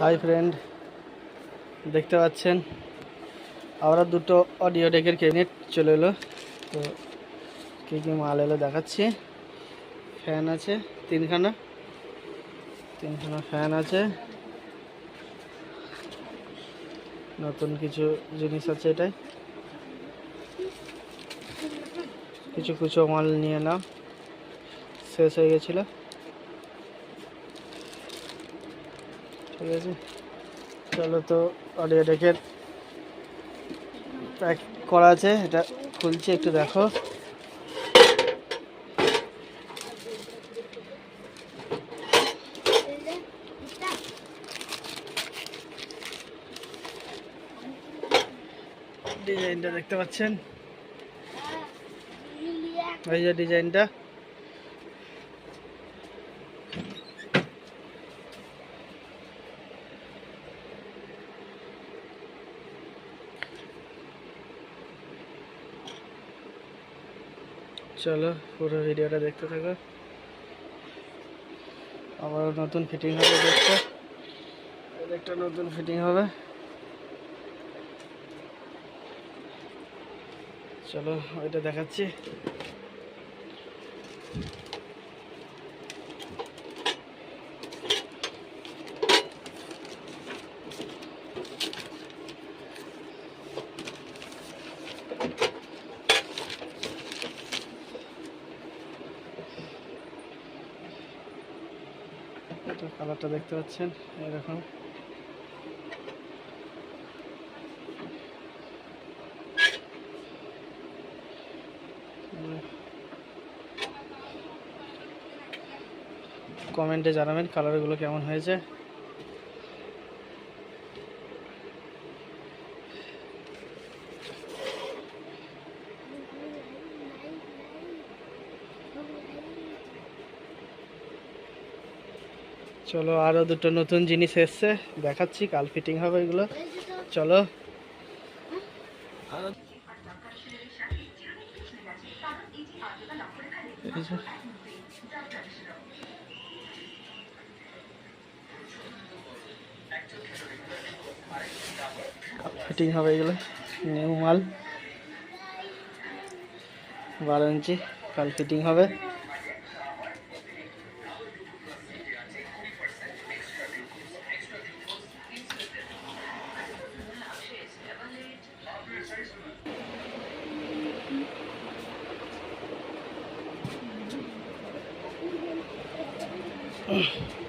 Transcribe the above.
Hi friend দেখতে পাচ্ছেন? আমরা দুটো অডিও ডেকের ক্যাবিনেট চলে এলো। তো কী কী মাল এলো দেখাচ্ছি। ফ্যান আছে, তিনখানা। তিনখানা ফ্যান আছে। নতুন কিছু জিনিস আছে এটাই। কিছু কিছু মাল নিয়ে নাও। শেষ হয়ে গেছিল। ঠিক আছে? চলো তো, অডিও ডেকের প্যাক করা আছে, এটা খুলছি, একটু দেখো। ডিজাইনটা দেখতে পাচ্ছেন? এই যে ডিজাইনটা। চলো পুরো ভিডিওটা দেখতে থাকো। আবার নতুন ফিটিং হবে দেখতে। একটা নতুন ফিটিং হবে। চলো, ওইটা দেখাচ্ছি। এটা কালারটা দেখতে পাচ্ছেন এরকম কমেন্টে জানাবেন কালারগুলো কেমন হয়েছে। চলো আরও দুটো নতুন জিনিস এসছে, দেখাচ্ছি, কাল ফিটিং হবে এগুলো। চলো। ফিটিং হবে এগুলো, নিউ মাল। বারো ইঞ্চি, কাল ফিটিং হবে। 嗯。